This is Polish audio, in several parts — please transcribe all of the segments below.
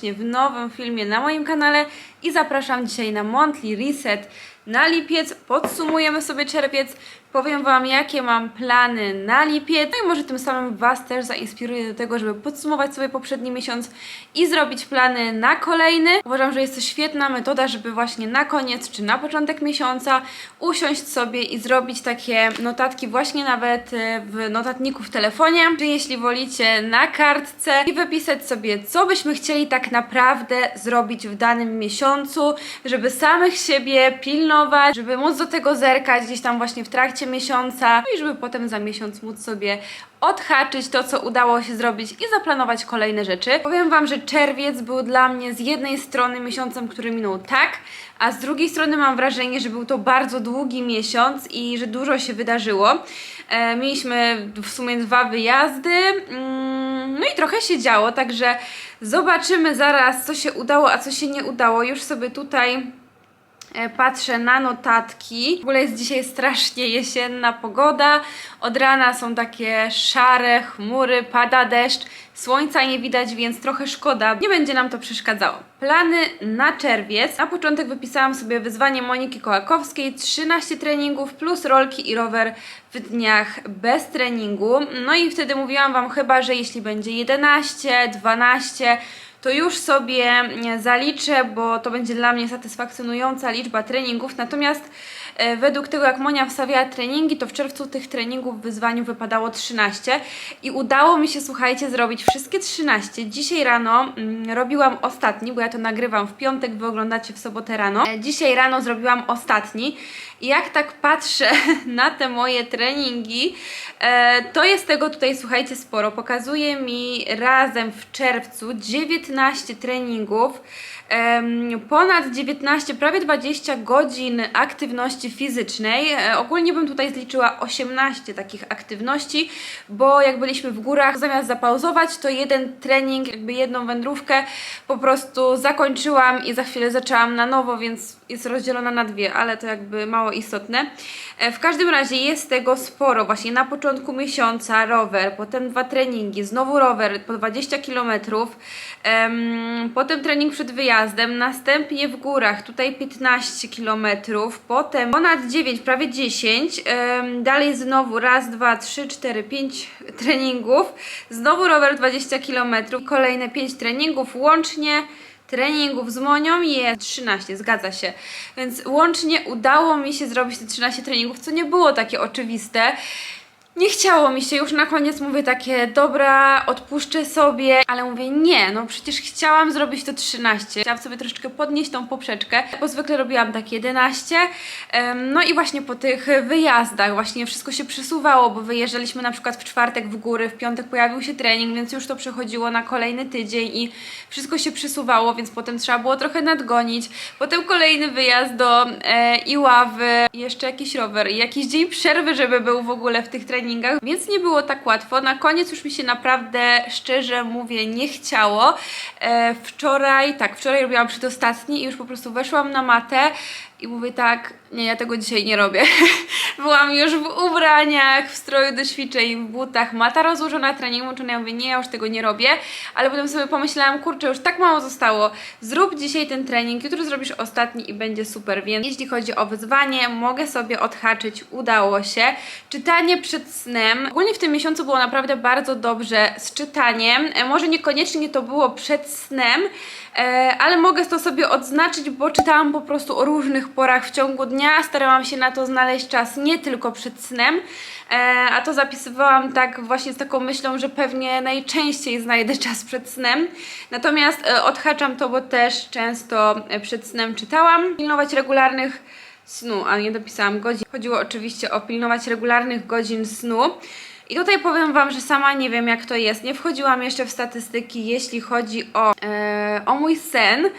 serdecznie w nowym filmie na moim kanale i zapraszam dzisiaj na Monthly Reset na lipiec. Podsumujemy sobie czerwiec, powiem Wam jakie mam plany na lipiec, no i może tym samym Was też zainspiruję do tego, żeby podsumować sobie poprzedni miesiąc i zrobić plany na kolejny. Uważam, że jest to świetna metoda, żeby właśnie na koniec czy na początek miesiąca usiąść sobie i zrobić takie notatki właśnie nawet e, w notatniku w telefonie, czy jeśli wolicie na kartce i wypisać sobie, co byśmy chcieli tak naprawdę zrobić w danym miesiącu, żeby samych siebie pilnować, żeby móc do tego zerkać gdzieś tam właśnie w trakcie miesiąca, no i żeby potem za miesiąc móc sobie odhaczyć to, co udało się zrobić i zaplanować kolejne rzeczy. Powiem Wam, że czerwiec był dla mnie z jednej strony miesiącem, który minął tak, a z drugiej strony mam wrażenie, że był to bardzo długi miesiąc i że dużo się wydarzyło. E, mieliśmy w sumie dwa wyjazdy, mm, no i trochę się działo, także zobaczymy zaraz, co się udało, a co się nie udało. Już sobie tutaj patrzę na notatki. W ogóle jest dzisiaj strasznie jesienna pogoda. Od rana są takie szare chmury, pada deszcz. Słońca nie widać, więc trochę szkoda. Nie będzie nam to przeszkadzało. Plany na czerwiec. Na początek wypisałam sobie wyzwanie Moniki Kołakowskiej. 13 treningów plus rolki i rower w dniach bez treningu. No i wtedy mówiłam Wam chyba, że jeśli będzie 11, 12 to już sobie mm, zaliczę, bo to będzie dla mnie satysfakcjonująca liczba treningów. Natomiast według tego, jak Monia wstawiała treningi, to w czerwcu tych treningów w wyzwaniu wypadało 13 i udało mi się, słuchajcie, zrobić wszystkie 13. Dzisiaj rano mm, robiłam ostatni, bo ja to nagrywam w piątek, wy oglądacie w sobotę rano. E, Dzisiaj rano zrobiłam ostatni i jak tak patrzę na te moje treningi, e, to jest tego tutaj, słuchajcie, sporo. Pokazuje mi razem w czerwcu 19 treningów, ponad 19, prawie 20 godzin aktywności fizycznej. E, ogólnie bym tutaj zliczyła 18 takich aktywności, bo jak byliśmy w górach, zamiast zapauzować, to jeden trening, jakby jedną wędrówkę po prostu zakończyłam i za chwilę zaczęłam na nowo, więc jest rozdzielona na dwie, ale to jakby mało istotne. E, W każdym razie jest tego sporo. Właśnie na początku miesiąca rower, potem dwa treningi, znowu rower po 20 km, em, potem trening przed wyjazdem, następnie w górach, tutaj 15 km, potem ponad 9, prawie 10, em, dalej znowu raz, dwa, trzy, cztery, pięć treningów, znowu rower 20 km, kolejne 5 treningów, łącznie treningów z Monią jest 13, zgadza się. Więc łącznie udało mi się zrobić te 13 treningów, co nie było takie oczywiste. Nie chciało mi się, już na koniec mówię takie, dobra, odpuszczę sobie, ale mówię, nie, no przecież chciałam zrobić to 13. Chciałam sobie troszeczkę podnieść tą poprzeczkę, bo zwykle robiłam tak 11. Em, No i właśnie po tych wyjazdach właśnie wszystko się przesuwało, bo wyjeżdżaliśmy na przykład w czwartek w góry, w piątek pojawił się trening, więc już to przechodziło na kolejny tydzień i wszystko się przesuwało, więc potem trzeba było trochę nadgonić. Potem kolejny wyjazd do e, Iławy, jeszcze jakiś rower i jakiś dzień przerwy, żeby był w ogóle w tych treningach, więc nie było tak łatwo. Na koniec już mi się naprawdę, szczerze mówię, nie chciało. E, wczoraj, tak, wczoraj robiłam przedostatni i już po prostu weszłam na matę i mówię tak, nie, ja tego dzisiaj nie robię. Byłam już w ubraniach, w stroju do ćwiczeń, w butach, mata rozłożona, trening włączony. Ja mówię, nie, ja już tego nie robię, ale potem sobie pomyślałam, kurczę, już tak mało zostało. Zrób dzisiaj ten trening, jutro zrobisz ostatni i będzie super. Więc jeśli chodzi o wyzwanie, mogę sobie odhaczyć, udało się. Czytanie przed snem. Ogólnie w tym miesiącu było naprawdę bardzo dobrze z czytaniem. E, Może niekoniecznie to było przed snem, e, ale mogę to sobie odznaczyć, bo czytałam po prostu o różnych porach w ciągu dnia. Starałam się na to znaleźć czas nie tylko przed snem, e, a to zapisywałam tak właśnie z taką myślą, że pewnie najczęściej znajdę czas przed snem. Natomiast e, odhaczam to, bo też często e, przed snem czytałam. Pilnować regularnych snu, a nie dopisałam godzin. Chodziło oczywiście o pilnować regularnych godzin snu. I tutaj powiem Wam, że sama nie wiem jak to jest. Nie wchodziłam jeszcze w statystyki, jeśli chodzi o, e, o mój sen,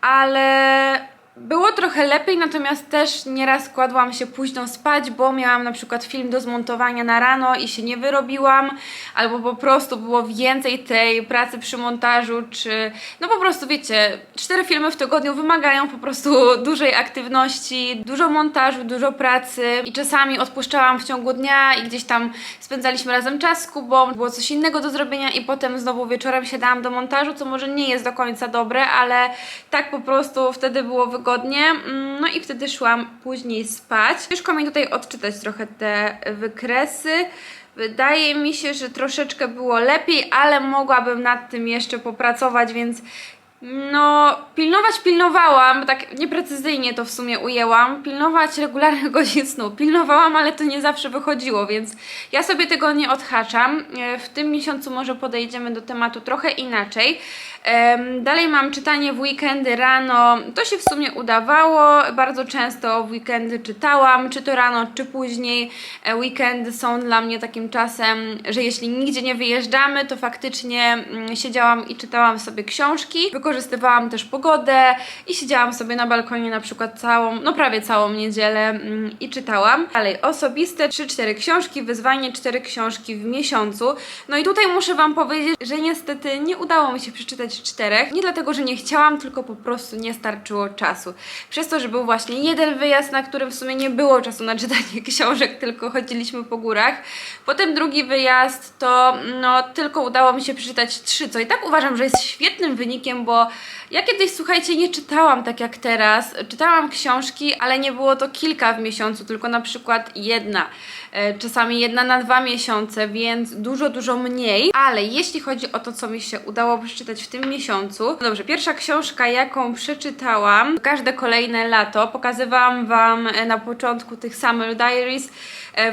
ale było trochę lepiej, natomiast też nieraz kładłam się późno spać, bo miałam na przykład film do zmontowania na rano i się nie wyrobiłam, albo po prostu było więcej tej pracy przy montażu, czy no po prostu wiecie, cztery filmy w tygodniu wymagają po prostu dużej aktywności, dużo montażu, dużo pracy i czasami odpuszczałam w ciągu dnia i gdzieś tam spędzaliśmy razem czas z Kubą, było coś innego do zrobienia i potem znowu wieczorem siadałam do montażu, co może nie jest do końca dobre, ale tak po prostu wtedy było Mm, no i wtedy szłam później spać. Ciężko mi tutaj odczytać trochę te wykresy. Wydaje mi się, że troszeczkę było lepiej, ale mogłabym nad tym jeszcze popracować, więc no, pilnować pilnowałam, tak nieprecyzyjnie to w sumie ujęłam. Pilnować regularnych godzin snu. Pilnowałam, ale to nie zawsze wychodziło, więc ja sobie tego nie odhaczam. E, W tym miesiącu może podejdziemy do tematu trochę inaczej. Dalej mam czytanie w weekendy rano. To się w sumie udawało. Bardzo często w weekendy czytałam, czy to rano, czy później. E, Weekendy są dla mnie takim czasem, że jeśli nigdzie nie wyjeżdżamy, to faktycznie mm, siedziałam i czytałam sobie książki. Wykorzystywałam też pogodę i siedziałam sobie na balkonie na przykład całą, no prawie całą niedzielę mm, i czytałam. Dalej, osobiste 3-4 książki, wyzwanie 4 książki w miesiącu. No i tutaj muszę Wam powiedzieć, że niestety nie udało mi się przeczytać czterech. Nie dlatego, że nie chciałam, tylko po prostu nie starczyło czasu. Przez to, że był właśnie jeden wyjazd, na którym w sumie nie było czasu na czytanie książek, tylko chodziliśmy po górach. Potem drugi wyjazd to no tylko udało mi się przeczytać trzy, co i tak uważam, że jest świetnym wynikiem, bo ja kiedyś, słuchajcie, nie czytałam tak jak teraz. Czytałam książki, ale nie było to kilka w miesiącu, tylko na przykład jedna. E, Czasami jedna na dwa miesiące, więc dużo, dużo mniej. Ale jeśli chodzi o to, co mi się udało przeczytać w tym miesiącu, dobrze, pierwsza książka, jaką przeczytałam, każde kolejne lato, pokazywałam Wam e, na początku tych Summer Diaries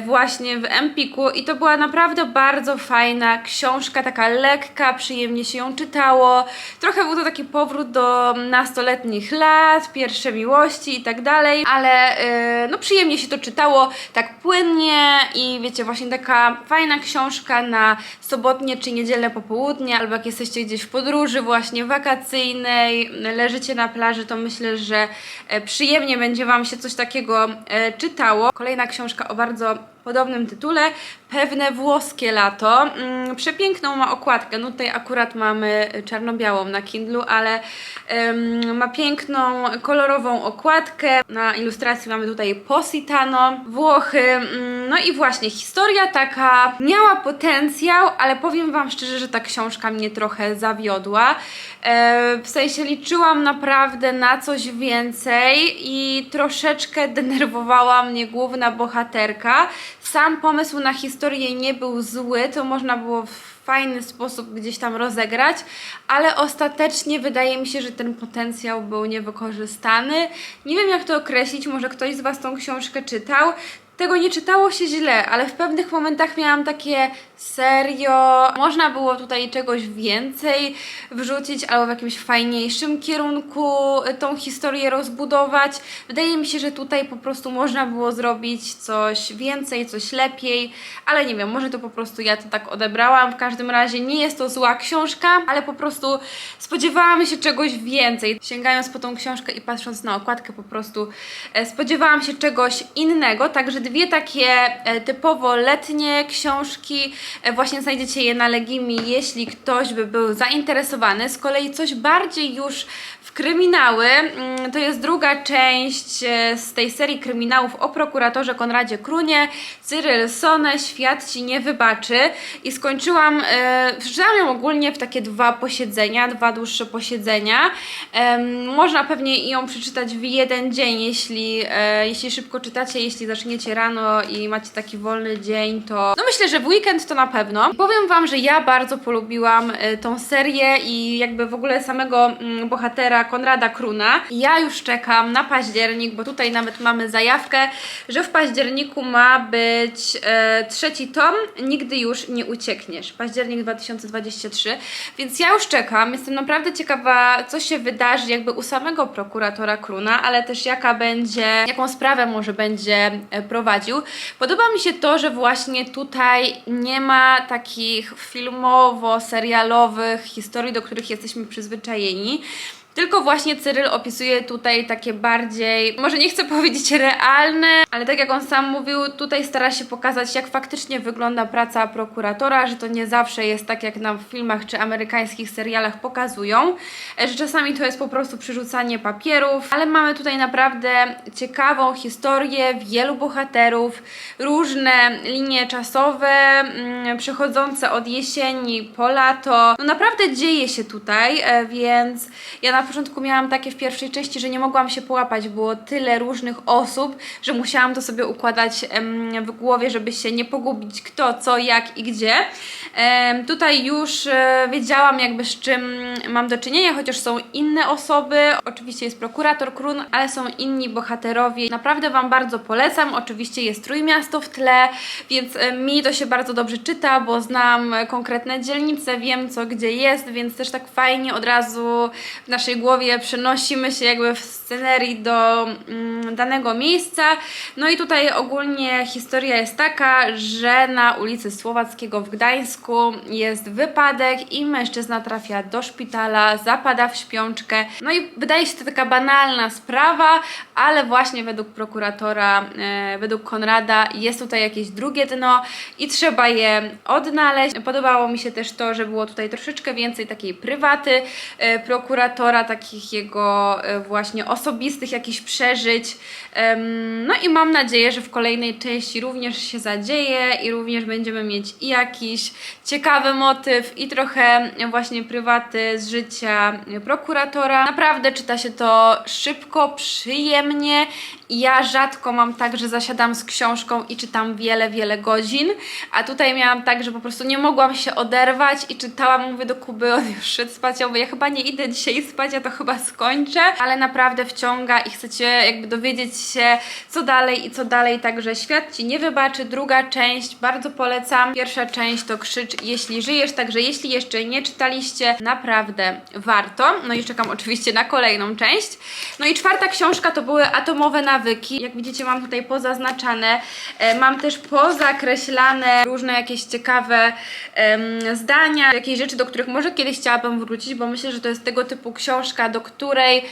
właśnie w Empiku i to była naprawdę bardzo fajna książka, taka lekka, przyjemnie się ją czytało. Trochę był to taki powrót do nastoletnich lat, pierwsze miłości i tak dalej, ale e, no przyjemnie się to czytało, tak płynnie i wiecie, właśnie taka fajna książka na sobotnie czy niedzielne popołudnie, albo jak jesteście gdzieś w podróży właśnie wakacyjnej, leżycie na plaży, to myślę, że e, przyjemnie będzie Wam się coś takiego e, czytało. Kolejna książka o bardzo aber podobnym tytule, Pewne włoskie lato. Mm, przepiękną ma okładkę, no tutaj akurat mamy czarno-białą na Kindlu, ale em, ma piękną, kolorową okładkę. Na ilustracji mamy tutaj Positano, Włochy. Mm, no i właśnie, historia taka miała potencjał, ale powiem Wam szczerze, że ta książka mnie trochę zawiodła. E, w sensie liczyłam naprawdę na coś więcej i troszeczkę denerwowała mnie główna bohaterka. Sam pomysł na historię nie był zły, to można było w fajny sposób gdzieś tam rozegrać, ale ostatecznie wydaje mi się, że ten potencjał był niewykorzystany. Nie wiem jak to określić, może ktoś z Was tą książkę czytał. Tego nie czytało się źle, ale w pewnych momentach miałam takie serio. Można było tutaj czegoś więcej wrzucić, albo w jakimś fajniejszym kierunku tą historię rozbudować. Wydaje mi się, że tutaj po prostu można było zrobić coś więcej, coś lepiej, ale nie wiem, może to po prostu ja to tak odebrałam. W każdym razie nie jest to zła książka, ale po prostu spodziewałam się czegoś więcej. Sięgając po tą książkę i patrząc na okładkę, po prostu e, spodziewałam się czegoś innego, także dwie takie e, typowo letnie książki, e, właśnie znajdziecie je na Legimi, jeśli ktoś by był zainteresowany. Z kolei coś bardziej już w kryminały, mm, to jest druga część e, z tej serii kryminałów o prokuratorze Konradzie Krunie, Cyril Sone, Świat Ci nie wybaczy i skończyłam, e, przeczytałam ją ogólnie w takie dwa posiedzenia, dwa dłuższe posiedzenia. Można pewnie ją przeczytać w jeden dzień, jeśli, e, jeśli szybko czytacie, jeśli zaczniecie rano i macie taki wolny dzień, to no myślę, że w weekend to na pewno. Powiem Wam, że ja bardzo polubiłam e, tą serię i jakby w ogóle samego mm, bohatera Konrada Kruna. Ja już czekam na październik, bo tutaj nawet mamy zajawkę, że w październiku ma być e, trzeci tom, Nigdy już nie uciekniesz. Październik 2023, więc ja już czekam. Jestem naprawdę ciekawa, co się wydarzy jakby u samego prokuratora Kruna, ale też jaka będzie, jaką sprawę może będzie e, prowadził. Podoba mi się to, że właśnie tutaj nie ma takich filmowo-serialowych historii, do których jesteśmy przyzwyczajeni. Tylko właśnie Cyryl opisuje tutaj takie bardziej, może nie chcę powiedzieć realne, ale tak jak on sam mówił, tutaj stara się pokazać, jak faktycznie wygląda praca prokuratora, że to nie zawsze jest tak, jak nam w filmach czy amerykańskich serialach pokazują, że czasami to jest po prostu przerzucanie papierów, ale mamy tutaj naprawdę ciekawą historię wielu bohaterów, różne linie czasowe, mm, przechodzące od jesieni po lato. No naprawdę dzieje się tutaj, e, więc ja na początku miałam takie w pierwszej części, że nie mogłam się połapać, było tyle różnych osób, że musiałam to sobie układać w głowie, żeby się nie pogubić kto, co, jak i gdzie. Tutaj już e, wiedziałam jakby z czym mam do czynienia, chociaż są inne osoby. Oczywiście jest prokurator Krun, ale są inni bohaterowie. Naprawdę Wam bardzo polecam. Oczywiście jest Trójmiasto w tle, więc e, mi to się bardzo dobrze czyta, bo znam konkretne dzielnice, wiem co gdzie jest, więc też tak fajnie od razu w naszej głowie przenosimy się jakby w scenerii do mm, danego miejsca. No i tutaj ogólnie historia jest taka, że na ulicy Słowackiego w Gdańsku jest wypadek i mężczyzna trafia do szpitala, zapada w śpiączkę. No i wydaje się to taka banalna sprawa, ale właśnie według prokuratora, e, według Konrada jest tutaj jakieś drugie dno i trzeba je odnaleźć. Podobało mi się też to, że było tutaj troszeczkę więcej takiej prywaty e, prokuratora, takich jego e, właśnie osobistych jakichś przeżyć. No i mam nadzieję, że w kolejnej części również się zadzieje i również będziemy mieć i jakiś ciekawy motyw i trochę właśnie prywaty z życia prokuratora. Naprawdę czyta się to szybko, przyjemnie ja rzadko mam tak, że zasiadam z książką i czytam wiele, wiele godzin, a tutaj miałam tak, że po prostu nie mogłam się oderwać i czytałam, mówię do Kuby, on już szedł spać, ja mówię, ja chyba nie idę dzisiaj spać, ja to chyba skończę, ale naprawdę wciąga i chcecie jakby dowiedzieć się, co dalej i co dalej, także świat Ci nie wybaczy. Druga część, bardzo polecam. Pierwsza część to Krzycz, jeśli żyjesz, także jeśli jeszcze nie czytaliście, naprawdę warto. No i czekam oczywiście na kolejną część. No i czwarta książka to były Atomowe Nawyki. Jak widzicie mam tutaj pozaznaczane, e, mam też pozakreślane różne jakieś ciekawe zdania, jakieś rzeczy, do których może kiedyś chciałabym wrócić, bo myślę, że to jest tego typu książka, do której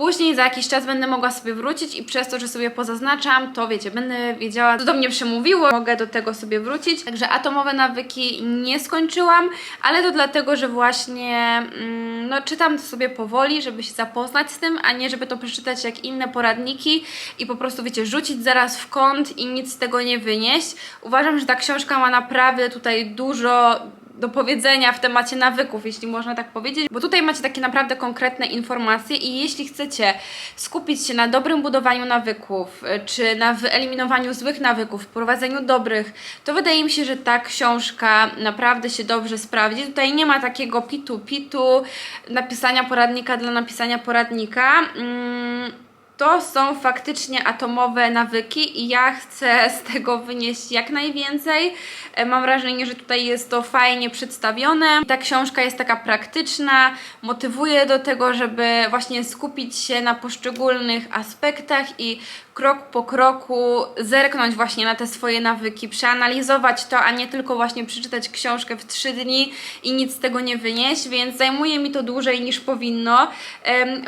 Później za jakiś czas będę mogła sobie wrócić i przez to, że sobie pozaznaczam, to wiecie, będę wiedziała, co do mnie przemówiło, mogę do tego sobie wrócić. Także atomowe nawyki nie skończyłam, ale to dlatego, że właśnie mm, no, czytam to sobie powoli, żeby się zapoznać z tym, a nie żeby to przeczytać jak inne poradniki i po prostu, wiecie, rzucić zaraz w kąt i nic z tego nie wynieść. Uważam, że ta książka ma naprawdę tutaj dużo do powiedzenia w temacie nawyków, jeśli można tak powiedzieć, bo tutaj macie takie naprawdę konkretne informacje i jeśli chcecie skupić się na dobrym budowaniu nawyków, y, czy na wyeliminowaniu złych nawyków, wprowadzeniu dobrych, to wydaje mi się, że ta książka naprawdę się dobrze sprawdzi. Tutaj nie ma takiego pitu-pitu, napisania poradnika dla napisania poradnika. Mm, to są faktycznie atomowe nawyki i ja chcę z tego wynieść jak najwięcej. E, Mam wrażenie, że tutaj jest to fajnie przedstawione. Ta książka jest taka praktyczna, motywuje do tego, żeby właśnie skupić się na poszczególnych aspektach i krok po kroku zerknąć właśnie na te swoje nawyki, przeanalizować to, a nie tylko właśnie przeczytać książkę w trzy dni i nic z tego nie wynieść, więc zajmuje mi to dłużej niż powinno.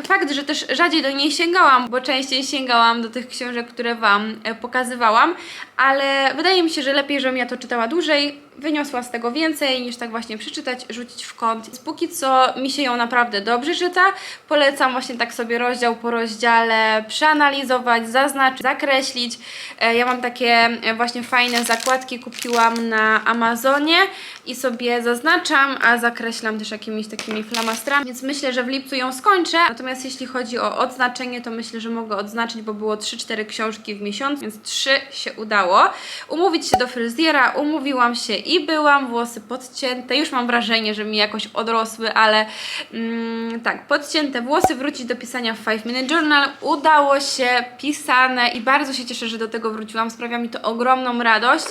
Fakt, że też rzadziej do niej sięgałam, bo częściej sięgałam do tych książek, które Wam e, pokazywałam, ale wydaje mi się, że lepiej, żebym ja to czytała dłużej, wyniosła z tego więcej niż tak właśnie przeczytać, rzucić w kąt. Póki co mi się ją naprawdę dobrze czyta. Polecam właśnie tak sobie rozdział po rozdziale przeanalizować, zaznaczyć, zakreślić. E, Ja mam takie e, właśnie fajne zakładki, kupiłam na Amazonie i sobie zaznaczam, a zakreślam też jakimiś takimi flamastrami, więc myślę, że w lipcu ją skończę. Natomiast jeśli chodzi o odznaczenie, to myślę, że mogę odznaczyć, bo było 3-4 książki w miesiąc, więc 3 się udało. Umówić się do fryzjera, umówiłam się i byłam, włosy podcięte. Już mam wrażenie, że mi jakoś odrosły, ale mm, tak, podcięte włosy, wrócić do pisania w 5 Minute Journal. Udało się, pisałam udane i bardzo się cieszę, że do tego wróciłam. Sprawia mi to ogromną radość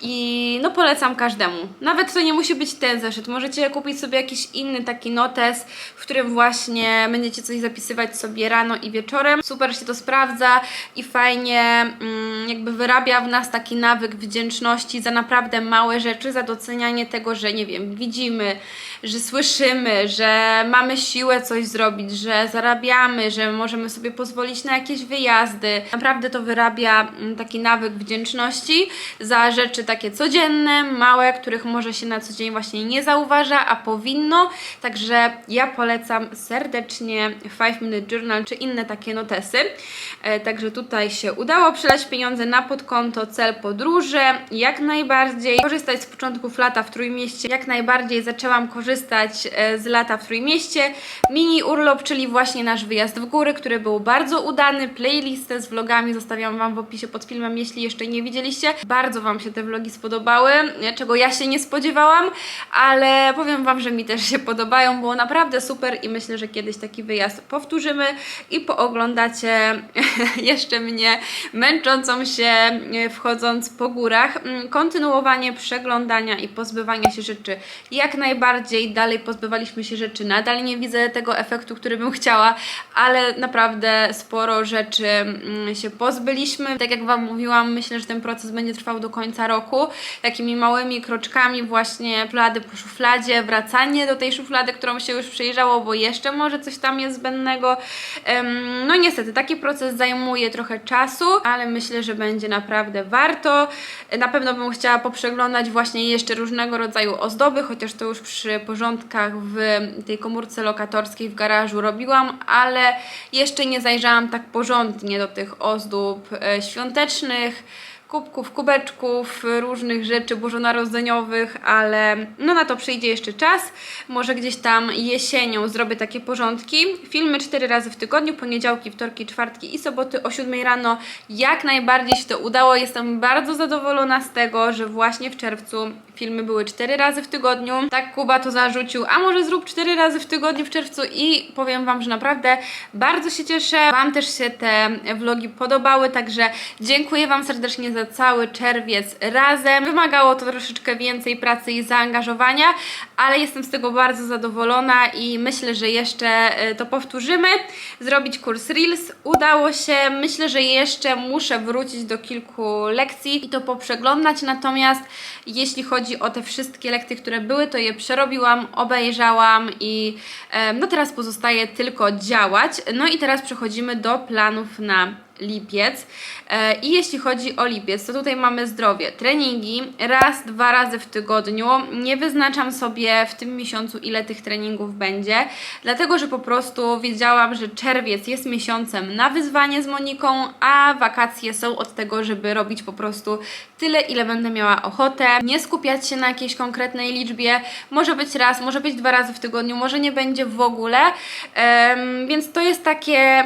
i no polecam każdemu. Nawet to nie musi być ten zeszyt. Możecie kupić sobie jakiś inny taki notes, w którym właśnie będziecie coś zapisywać sobie rano i wieczorem. Super się to sprawdza i fajnie mm, jakby wyrabia w nas taki nawyk wdzięczności za naprawdę małe rzeczy, za docenianie tego, że nie wiem, widzimy, że słyszymy, że mamy siłę coś zrobić, że zarabiamy, że możemy sobie pozwolić na jakieś wyjazdy. Naprawdę to wyrabia mm, taki nawyk wdzięczności za rzeczy takie codzienne, małe, których może się na co dzień właśnie nie zauważa, a powinno. Także ja polecam serdecznie 5 Minute Journal czy inne takie notesy. E, Także tutaj się udało przelać pieniądze na podkonto, cel podróże, jak najbardziej. Korzystać z początków lata w Trójmieście, jak najbardziej zaczęłam korzystać e, z lata w Trójmieście. Mini urlop, czyli właśnie nasz wyjazd w góry, który był bardzo udany. Playlistę z vlogami zostawiam Wam w opisie pod filmem, jeśli jeszcze nie widzieliście. Bardzo Wam się te vlogi spodobały, nie? czego ja się nie spodziewałam, ale powiem Wam, że mi też się podobają, było naprawdę super i myślę, że kiedyś taki wyjazd powtórzymy i pooglądacie jeszcze mnie męczącą się e, wchodząc po górach. Mm, Kontynuowanie przeglądania i pozbywania się rzeczy jak najbardziej. Dalej pozbywaliśmy się rzeczy. Nadal nie widzę tego efektu, który bym chciała, ale naprawdę sporo rzeczy mm, się pozbyliśmy. Tak jak Wam mówiłam, myślę, że ten proces będzie trwał do końca roku. Takimi małymi kroczkami właśnie szuflady po szufladzie, wracanie do tej szuflady, którą się już przejrzało, bo jeszcze może coś tam jest zbędnego. No niestety, taki proces zajmuje trochę czasu, ale myślę, że będzie naprawdę warto. Na pewno bym chciała poprzeglądać właśnie jeszcze różnego rodzaju ozdoby, chociaż to już przy porządkach w tej komórce lokatorskiej w garażu robiłam, ale jeszcze nie zajrzałam tak porządnie do tych ozdób e, świątecznych kubków, kubeczków, różnych rzeczy bożonarodzeniowych, ale no na to przyjdzie jeszcze czas. Może gdzieś tam jesienią zrobię takie porządki. Filmy cztery razy w tygodniu, poniedziałki, wtorki, czwartki i soboty o 7 rano. Jak najbardziej się to udało. Jestem bardzo zadowolona z tego, że właśnie w czerwcu filmy były cztery razy w tygodniu. Tak Kuba to zarzucił, a może zrób cztery razy w tygodniu w czerwcu i powiem Wam, że naprawdę bardzo się cieszę. Wam też się te vlogi podobały, także dziękuję Wam serdecznie za cały czerwiec razem. Wymagało to troszeczkę więcej pracy i zaangażowania, ale jestem z tego bardzo zadowolona i myślę, że jeszcze e, to powtórzymy. Zrobić kurs Reels udało się. Myślę, że jeszcze muszę wrócić do kilku lekcji i to poprzeglądać. Natomiast jeśli chodzi o te wszystkie lekcje, które były, to je przerobiłam, obejrzałam i no teraz pozostaje tylko działać. No i teraz przechodzimy do planów na lipiec. E, I jeśli chodzi o lipiec, to tutaj mamy zdrowie. Treningi raz, dwa razy w tygodniu. Nie wyznaczam sobie w tym miesiącu, ile tych treningów będzie, dlatego że po prostu wiedziałam, że czerwiec jest miesiącem na wyzwanie z Moniką, a wakacje są od tego, żeby robić po prostu tyle, ile będę miała ochotę. Nie skupiać się na jakiejś konkretnej liczbie. Może być raz, może być dwa razy w tygodniu, może nie będzie w ogóle. Więc to jest takie.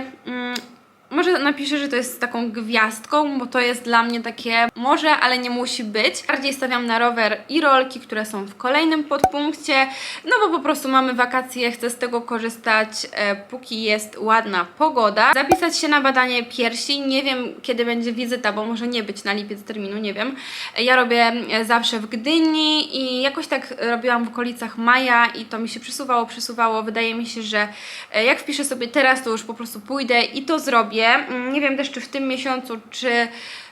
Może napiszę, że to jest taką gwiazdką, bo to jest dla mnie takie może, ale nie musi być. Bardziej stawiam na rower i rolki, które są w kolejnym podpunkcie, no bo po prostu mamy wakacje, chcę z tego korzystać, e, póki jest ładna pogoda. Zapisać się na badanie piersi, nie wiem kiedy będzie wizyta, bo może nie być na lipiec terminu, nie wiem. Ja robię e, zawsze w Gdyni i jakoś tak robiłam w okolicach maja i to mi się przesuwało, przesuwało. Wydaje mi się, że e, jak wpiszę sobie teraz, to już po prostu pójdę i to zrobię. Mm, Nie wiem też, czy w tym miesiącu, czy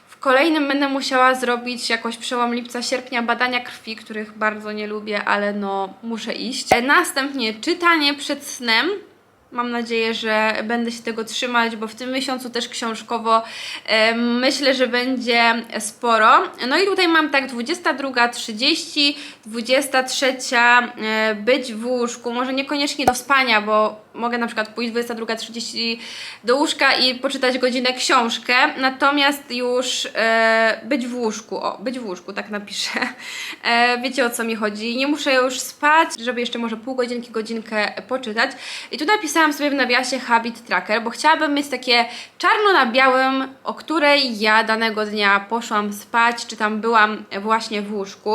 w kolejnym będę musiała zrobić jakoś przełom lipca, sierpnia badania krwi, których bardzo nie lubię, ale no muszę iść. E, Następnie czytanie przed snem. Mam nadzieję, że będę się tego trzymać, bo w tym miesiącu też książkowo e, myślę, że będzie sporo. No i tutaj mam tak 22.30, 23 e, być w łóżku, może niekoniecznie do spania, bo mogę na przykład pójść 22.30 do łóżka i poczytać godzinę książkę, natomiast już e, być w łóżku, o, być w łóżku, tak napiszę. E, wiecie o co mi chodzi. Nie muszę już spać, żeby jeszcze może pół godzinki, godzinkę poczytać. I tu napisałam sobie w nawiasie Habit Tracker, bo chciałabym mieć takie czarno na białym, o której ja danego dnia poszłam spać, czy tam byłam właśnie w łóżku.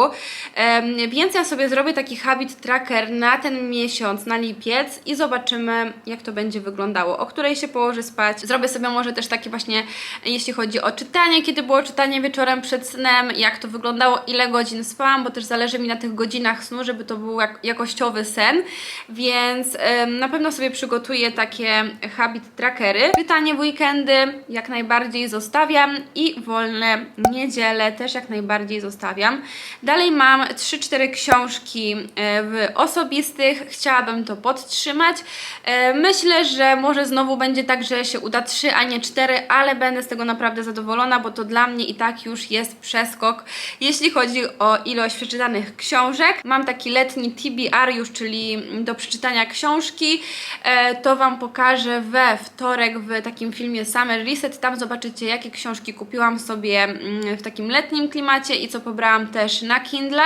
Em, więc ja sobie zrobię taki Habit Tracker na ten miesiąc, na lipiec i zobaczymy zobaczymy, jak to będzie wyglądało, o której się położy spać. Zrobię sobie może też takie właśnie, jeśli chodzi o czytanie, kiedy było czytanie wieczorem przed snem, jak to wyglądało, ile godzin spałam, bo też zależy mi na tych godzinach snu, żeby to był jak, jakościowy sen, więc em, na pewno sobie przygotuję takie habit trackery. Czytanie w weekendy jak najbardziej zostawiam i wolne niedziele też jak najbardziej zostawiam. Dalej mam 3-4 książki e, w osobistych, chciałabym to podtrzymać. E, Myślę, że może znowu będzie tak, że się uda 3, a nie 4, ale będę z tego naprawdę zadowolona, bo to dla mnie i tak już jest przeskok, jeśli chodzi o ilość przeczytanych książek. Mam taki letni TBR już, czyli do przeczytania książki. E, To Wam pokażę we wtorek w takim filmie Summer Reset. Tam zobaczycie, jakie książki kupiłam sobie mm, w takim letnim klimacie i co pobrałam też na Kindle.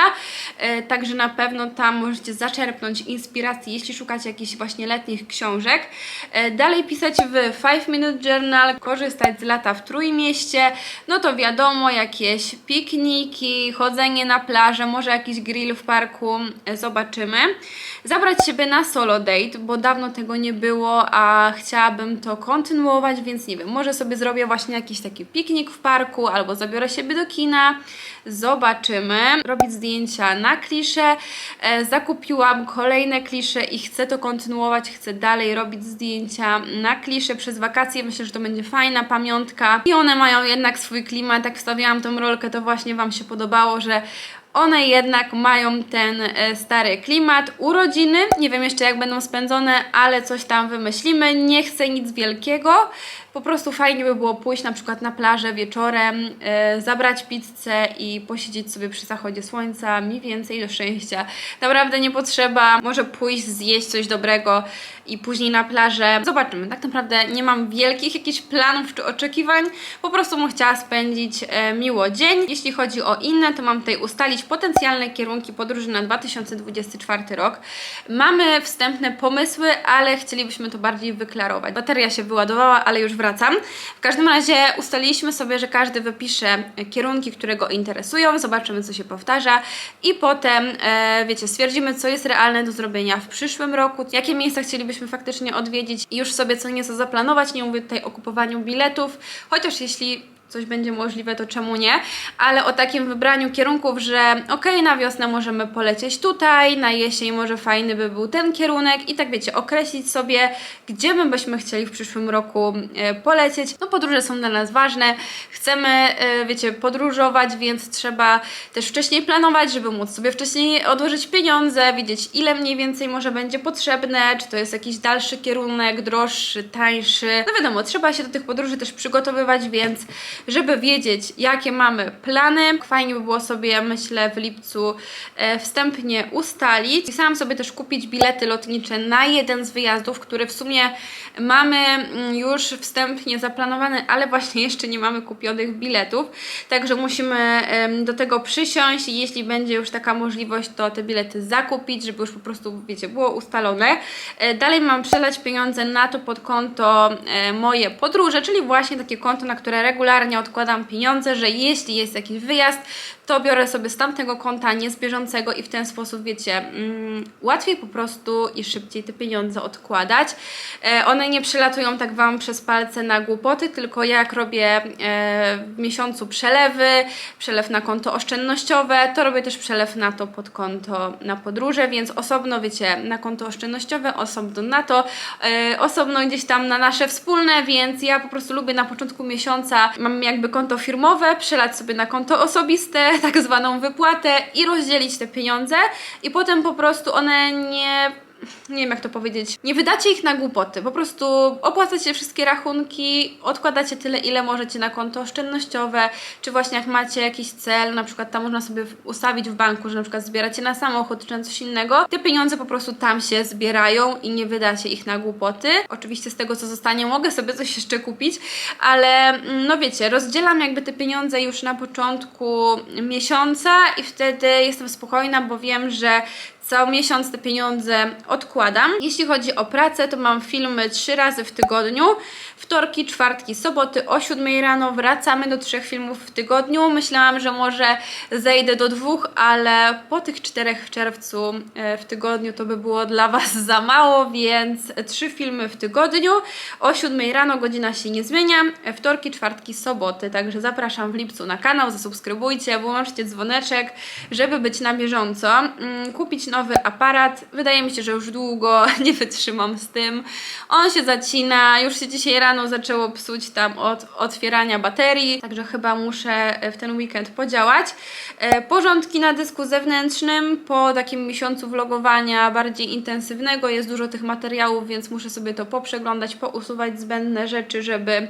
E, Także na pewno tam możecie zaczerpnąć inspiracji, jeśli szukacie jakichś właśnie letnich książek. E, Dalej pisać w 5 Minute Journal, korzystać z lata w Trójmieście. No to wiadomo, jakieś pikniki, chodzenie na plażę, może jakiś grill w parku, e, zobaczymy. Zabrać siebie na solo date, bo dawno tego nie było, a chciałabym to kontynuować, więc nie wiem, może sobie zrobię właśnie jakiś taki piknik w parku, albo zabiorę siebie do kina, zobaczymy. Robić zdjęcia na klisze, e, zakupiłam kolejne klisze i chcę to kontynuować, chcę dalej robić zdjęcia na klisze przez wakacje, myślę, że to będzie fajna pamiątka i one mają jednak swój klimat, jak wstawiałam tą rolkę, to właśnie Wam się podobało, że one jednak mają ten e, stary klimat. Urodziny, nie wiem jeszcze jak będą spędzone, ale coś tam wymyślimy. Nie chcę nic wielkiego. Po prostu fajnie by było pójść na przykład na plażę wieczorem, e, zabrać pizzę i posiedzieć sobie przy zachodzie słońca. Mi więcej do szczęścia. Naprawdę nie potrzeba. Może pójść zjeść coś dobrego i później na plażę. Zobaczymy. Tak naprawdę nie mam wielkich jakichś planów czy oczekiwań. Po prostu bym chciała spędzić e, miło dzień. Jeśli chodzi o inne, to mam tutaj ustalić potencjalne kierunki podróży na 2024 rok. Mamy wstępne pomysły, ale chcielibyśmy to bardziej wyklarować. Bateria się wyładowała, ale już wracam. W każdym razie ustaliliśmy sobie, że każdy wypisze kierunki, które go interesują, zobaczymy, co się powtarza i potem, e, wiecie, stwierdzimy, co jest realne do zrobienia w przyszłym roku, jakie miejsca chcielibyśmy faktycznie odwiedzić i już sobie co nieco zaplanować. Nie mówię tutaj o kupowaniu biletów, chociaż jeśli coś będzie możliwe, to czemu nie? Ale o takim wybraniu kierunków, że okej, na wiosnę możemy polecieć tutaj, na jesień może fajny by był ten kierunek i tak wiecie, określić sobie, gdzie my byśmy chcieli w przyszłym roku e, polecieć. No podróże są dla nas ważne, chcemy, e, wiecie, podróżować, więc trzeba też wcześniej planować, żeby móc sobie wcześniej odłożyć pieniądze, wiedzieć ile mniej więcej może będzie potrzebne, czy to jest jakiś dalszy kierunek, droższy, tańszy. No wiadomo, trzeba się do tych podróży też przygotowywać, więc żeby wiedzieć, jakie mamy plany. Fajnie by było sobie, myślę, w lipcu e, wstępnie ustalić. Chciałam sobie też kupić bilety lotnicze na jeden z wyjazdów, który w sumie mamy mm, już wstępnie zaplanowany, ale właśnie jeszcze nie mamy kupionych biletów. Także musimy do tego przysiąść i jeśli będzie już taka możliwość, to te bilety zakupić, żeby już po prostu, wiecie, było ustalone. E, Dalej mam przelać pieniądze na to pod konto e, moje podróże, czyli właśnie takie konto, na które regularnie odkładam pieniądze, że jeśli jest jakiś wyjazd, to biorę sobie z tamtego konta, nie z bieżącego i w ten sposób, wiecie, mm, łatwiej po prostu i szybciej te pieniądze odkładać. E, one nie przelatują tak Wam przez palce na głupoty, tylko jak robię e, w miesiącu przelewy, przelew na konto oszczędnościowe, to robię też przelew na to pod konto na podróże, więc osobno, wiecie, na konto oszczędnościowe, osobno na to, e, osobno gdzieś tam na nasze wspólne, więc ja po prostu lubię na początku miesiąca, mam jakby konto firmowe, przelać sobie na konto osobiste, tak zwaną wypłatę i rozdzielić te pieniądze i potem po prostu one nie nie wiem jak to powiedzieć, nie wydacie ich na głupoty, po prostu opłacacie wszystkie rachunki, odkładacie tyle, ile możecie na konto oszczędnościowe, czy właśnie jak macie jakiś cel, na przykład tam można sobie ustawić w banku, że na przykład zbieracie na samochód, czy na coś innego, te pieniądze po prostu tam się zbierają i nie wydacie ich na głupoty. Oczywiście z tego, co zostanie, mogę sobie coś jeszcze kupić, ale mm, no wiecie, rozdzielam jakby te pieniądze już na początku miesiąca i wtedy jestem spokojna, bo wiem, że co miesiąc te pieniądze odkładam. Jeśli chodzi o pracę, to mam filmy trzy razy w tygodniu. Wtorki, czwartki, soboty o 7 rano wracamy do trzech filmów w tygodniu. Myślałam, że może zejdę do dwóch, ale po tych czterech w czerwcu e, w tygodniu to by było dla Was za mało, więc trzy filmy w tygodniu. O 7 rano godzina się nie zmienia. Wtorki, czwartki, soboty. Także zapraszam w lipcu na kanał, zasubskrybujcie, włączcie dzwoneczek, żeby być na bieżąco. Mm, Kupić nowy aparat. Wydaje mi się, że już długo nie wytrzymam z tym. On się zacina, już się dzisiaj rano zaczęło psuć tam od otwierania baterii, także chyba muszę e, w ten weekend podziałać. E, Porządki na dysku zewnętrznym po takim miesiącu vlogowania bardziej intensywnego jest dużo tych materiałów, więc muszę sobie to poprzeglądać, pousuwać zbędne rzeczy, żeby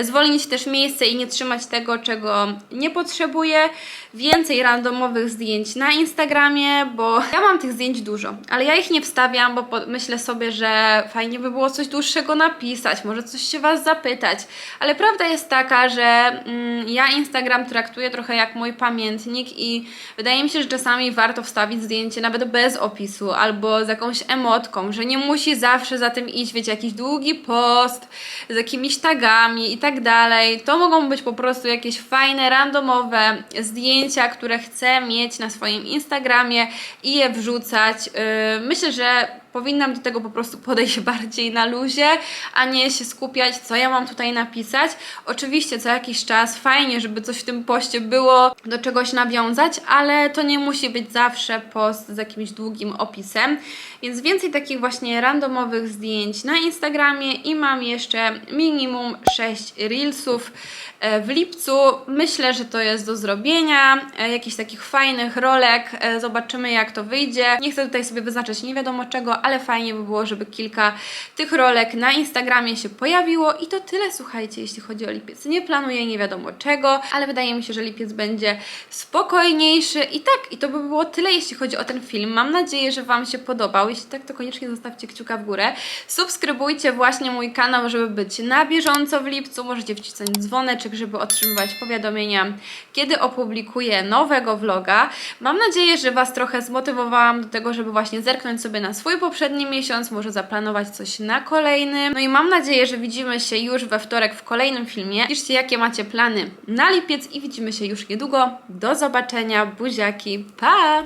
zwolnić też miejsce i nie trzymać tego, czego nie potrzebuję. Więcej randomowych zdjęć na Instagramie, bo ja mam tych zdjęć dużo, ale ja ich nie wstawiam, bo myślę sobie, że fajnie by było coś dłuższego napisać, może coś się Was zapytać, ale prawda jest taka, że mm, ja Instagram traktuję trochę jak mój pamiętnik i wydaje mi się, że czasami warto wstawić zdjęcie nawet bez opisu albo z jakąś emotką, że nie musi zawsze za tym iść, wiecie, jakiś długi post z jakimiś tagami i tak dalej. To mogą być po prostu jakieś fajne, randomowe zdjęcia, które chcę mieć na swoim Instagramie i je wrzucać. Yy, myślę, że powinnam do tego po prostu podejść bardziej na luzie, a nie się skupiać, co ja mam tutaj napisać. Oczywiście co jakiś czas fajnie, żeby coś w tym poście było, do czegoś nawiązać, ale to nie musi być zawsze post z jakimś długim opisem. Więc więcej takich właśnie randomowych zdjęć na Instagramie i mam jeszcze minimum 6 reelsów e, w lipcu. Myślę, że to jest do zrobienia. E, Jakichś takich fajnych rolek. E, Zobaczymy, jak to wyjdzie. Nie chcę tutaj sobie wyznaczać nie wiadomo czego, ale fajnie by było, żeby kilka tych rolek na Instagramie się pojawiło. I to tyle, słuchajcie, jeśli chodzi o lipiec. Nie planuję nie wiadomo czego, ale wydaje mi się, że lipiec będzie spokojniejszy. I tak, i to by było tyle, jeśli chodzi o ten film. Mam nadzieję, że Wam się podobał. Jeśli tak, to koniecznie zostawcie kciuka w górę. Subskrybujcie właśnie mój kanał, żeby być na bieżąco w lipcu. Możecie wcisnąć dzwoneczek, żeby otrzymywać powiadomienia, kiedy opublikuję nowego vloga. Mam nadzieję, że Was trochę zmotywowałam do tego, żeby właśnie zerknąć sobie na swój poprzedni miesiąc, może zaplanować coś na kolejny. No i mam nadzieję, że widzimy się już we wtorek w kolejnym filmie. Piszcie, jakie macie plany na lipiec i widzimy się już niedługo. Do zobaczenia, buziaki, pa!